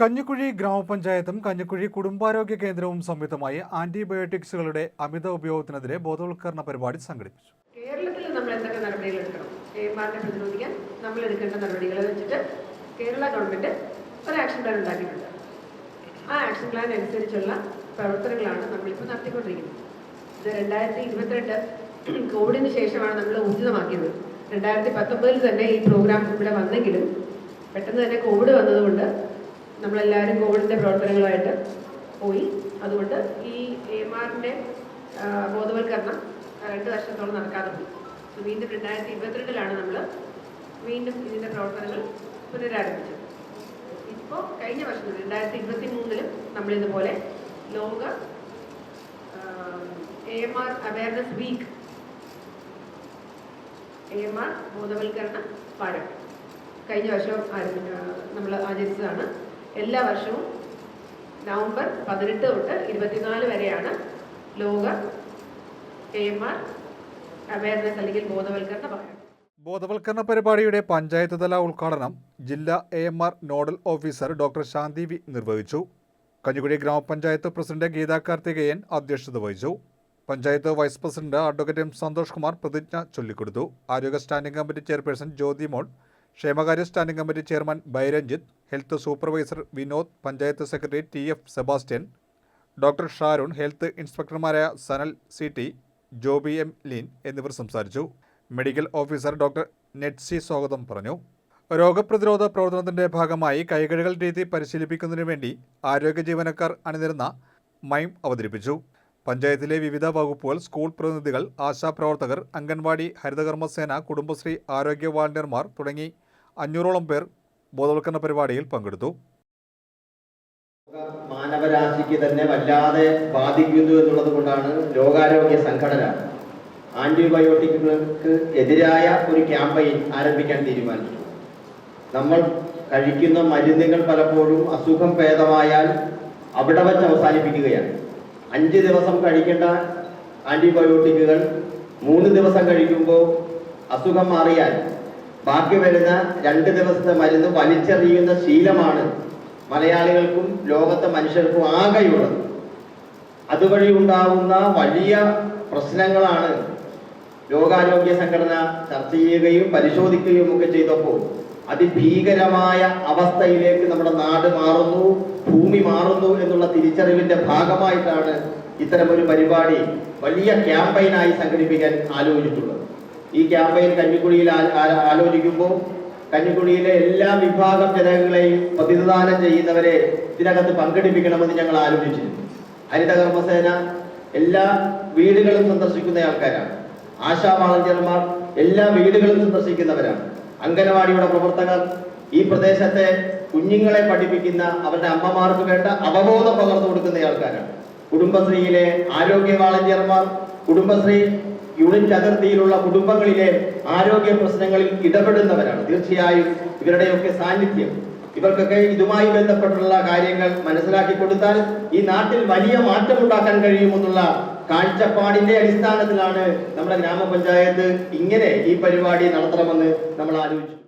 കഞ്ഞിക്കുഴി ഗ്രാമപഞ്ചായത്തും കഞ്ഞിക്കുഴി കുടുംബാരോഗ്യ കേന്ദ്രവും സംയുക്തമായി ആന്റിബയോട്ടിക്സുകളുടെ അമിത ഉപയോഗത്തിനെതിരെ ബോധവൽക്കരണ പരിപാടി സംഘടിപ്പിച്ചു. കേരളത്തിൽ നമ്മൾ എന്തൊക്കെ നടപടികൾ എടുക്കണം? പ്രതിരോധിക്കാൻ നമ്മൾ എടുക്കേണ്ട നടപടികൾ വെച്ചിട്ട് കേരള ഗവൺമെന്റ് ഒരു ആക്ഷൻ പ്ലാൻ ഉണ്ടാക്കിയിട്ടുണ്ട്. ആ ആക്ഷൻ പ്ലാൻ അനുസരിച്ചുള്ള പ്രവർത്തനങ്ങളാണ് നമ്മളിപ്പോൾ നടത്തിക്കൊണ്ടിരിക്കുന്നത്. ഇത് രണ്ടായിരത്തി ഇരുപത്തിരണ്ട് കോവിഡിന് ശേഷമാണ് നമ്മൾ ഊർജിതമാക്കിയത്. രണ്ടായിരത്തി പത്തൊമ്പതിൽ തന്നെ ഈ പ്രോഗ്രാം ഇവിടെ വന്നെങ്കിലും പെട്ടെന്ന് തന്നെ കോവിഡ് വന്നതുകൊണ്ട് നമ്മളെല്ലാവരും കോവിഡിന്റെ പ്രവർത്തനങ്ങളുമായിട്ട് പോയി. അതുകൊണ്ട് ഈ എം ആറിന്റെ ബോധവൽക്കരണം രണ്ട് വർഷത്തോളം നടക്കാതെ പോയി. വീണ്ടും രണ്ടായിരത്തി ഇരുപത്തിരണ്ടിലാണ് നമ്മൾ വീണ്ടും ഇതിന്റെ പ്രവർത്തനങ്ങൾ പുനരാരംഭിച്ചത്. ഇപ്പോൾ കഴിഞ്ഞ വർഷം രണ്ടായിരത്തി ഇരുപത്തി മൂന്നിലും നമ്മളിതുപോലെ ലോക A M R awareness week A M R ബോധവൽക്കരണ പാഠം കഴിഞ്ഞ വർഷം നമ്മൾ ആചരിച്ചതാണ്. എല്ലാ വർഷവും നവംബർ പതിനെട്ട് തൊട്ട് ഇരുപത്തിനാല് വരെയാണ് ലോക എ എം ആർ അവയർനെസ് അല്ലെങ്കിൽ ബോധവൽക്കരണ പറയുന്നത് ബോധവൽക്കരണ പരിപാടിയുടെ പഞ്ചായത്ത് തല ഉദ്ഘാടനം ജില്ലാ A M R nodal officer doctor Shanthi V നിർവഹിച്ചു. കഞ്ഞിക്കുഴി ഗ്രാമപഞ്ചായത്ത് പ്രസിഡന്റ് ഗീതാ കാർത്തികേയൻ അധ്യക്ഷത വഹിച്ചു. Panchayat vice president advocate M Santhosh Kumar പ്രതിജ്ഞ ചൊല്ലിക്കൊടുത്തു. ആരോഗ്യ standing committee chairperson Jyothi Mol ക്ഷേമകാര്യ standing committee chairman ബൈരഞ്ജിത്ത് health supervisor Vinod panchayat secretary T F Sebastian doctor Sharun health ഇൻസ്പെക്ടർമാരായ Sanal C T Joby M Leen എന്നിവർ സംസാരിച്ചു. Medical officer doctor നെറ്റ്സി സ്വാഗതം പറഞ്ഞു. രോഗപ്രതിരോധ പ്രവർത്തനത്തിന്റെ ഭാഗമായി കൈകഴുകൽ രീതി പരിശീലിപ്പിക്കുന്നതിനു വേണ്ടി ആരോഗ്യ ജീവനക്കാർ അണിനിരുന്ന മൈം അവതരിപ്പിച്ചു. പഞ്ചായത്തിലെ വിവിധ വകുപ്പുകൾ സ്കൂൾ പ്രതിനിധികൾ ആശാപ്രവർത്തകർ അംഗൻവാടി ഹരിതകർമ്മസേന കുടുംബശ്രീ ആരോഗ്യ വാളണ്ടിയർമാർ തുടങ്ങി അഞ്ഞൂറോളം പേർ ബോധവൽക്കരണ പരിപാടിയിൽ പങ്കെടുത്തു. മാനവരാശിക്ക് തന്നെ വല്ലാതെ ബാധിക്കുന്നു എന്നുള്ളത് കൊണ്ടാണ് ലോകാരോഗ്യ സംഘടന ആന്റിബയോട്ടിക്കുകൾക്ക് എതിരായ ഒരു ക്യാമ്പയിൻ ആരംഭിക്കാൻ തീരുമാനിച്ചു. നമ്മൾ കഴിക്കുന്ന മരുന്നുകൾ പലപ്പോഴും അസുഖം ഭേദമായാൽ അവിടെ വച്ച് അവസാനിപ്പിക്കുകയാണ്. അഞ്ച് ദിവസം കഴിക്കേണ്ട ആന്റിബയോട്ടിക്കുകൾ മൂന്ന് ദിവസം കഴിക്കുമ്പോൾ അസുഖം മാറിയാൽ ബാക്കി വരുന്ന രണ്ട് ദിവസത്തെ മരുന്ന് വലിച്ചെറിയുന്ന ശീലമാണ് മലയാളികൾക്കും ലോകത്തെ മനുഷ്യർക്കും ആകെയുള്ളത്. അതുവഴി ഉണ്ടാവുന്ന വലിയ പ്രശ്നങ്ങളാണ് ലോകാരോഗ്യ സംഘടന ചർച്ച ചെയ്യുകയും പരിശോധിക്കുകയും ഒക്കെ ചെയ്തപ്പോൾ അതിഭീകരമായ അവസ്ഥയിലേക്ക് നമ്മുടെ നാട് മാറുന്നു ഭൂമി മാറുന്നു എന്നുള്ള തിരിച്ചറിവിന്റെ ഭാഗമായിട്ടാണ് ഇത്തരമൊരു പരിപാടി വലിയ ക്യാമ്പയിനായി സംഘടിപ്പിക്കാൻ ആലോചിച്ചിട്ടുള്ളത്. ഈ ക്യാമ്പയിൻ കഞ്ഞിക്കുഴിയിൽ ആലോചിക്കുമ്പോൾ കഞ്ഞിക്കുഴിയിലെ എല്ലാ വിഭാഗം ജനങ്ങളെയും പ്രതിനിധാനം ചെയ്യുന്നവരെ ഇതിനകത്ത് പങ്കെടുപ്പിക്കണമെന്ന് ഞങ്ങൾ ആലോചിച്ചിരുന്നു. ഹരിതകർമ്മസേന എല്ലാ വീടുകളും സന്ദർശിക്കുന്ന ആൾക്കാരാണ്. ആശാ വാളണ്ടിയർമാർ എല്ലാ വീടുകളും സന്ദർശിക്കുന്നവരാണ്. അംഗനവാടിയുടെ പ്രവർത്തകർ ഈ പ്രദേശത്തെ കുഞ്ഞുങ്ങളെ പഠിപ്പിക്കുന്ന അവരുടെ അമ്മമാർക്ക് വേണ്ട അവബോധം പകർന്നു കൊടുക്കുന്ന ആൾക്കാരാണ്. കുടുംബശ്രീയിലെ ആരോഗ്യ വാളണ്ടിയർമാർ കുടുംബശ്രീ യൂണിറ്റ് അതിർത്തിയിലുള്ള കുടുംബങ്ങളിലെ ആരോഗ്യ പ്രശ്നങ്ങളിൽ ഇടപെടുന്നവരാണ്. തീർച്ചയായും ഇവരുടെയൊക്കെ സാന്നിധ്യം. ഇവർക്കൊക്കെ ഇതുമായി ബന്ധപ്പെട്ടുള്ള കാര്യങ്ങൾ മനസ്സിലാക്കി കൊടുത്താൽ ഈ നാട്ടിൽ വലിയ മാറ്റം ഉണ്ടാക്കാൻ കഴിയുമെന്നുള്ള കാഴ്ചപ്പാടിന്റെ അടിസ്ഥാനത്തിലാണ് നമ്മുടെ ഗ്രാമപഞ്ചായത്ത് ഇങ്ങനെ ഈ പരിപാടി നടത്തണമെന്ന് നമ്മൾ ആലോചിച്ചു.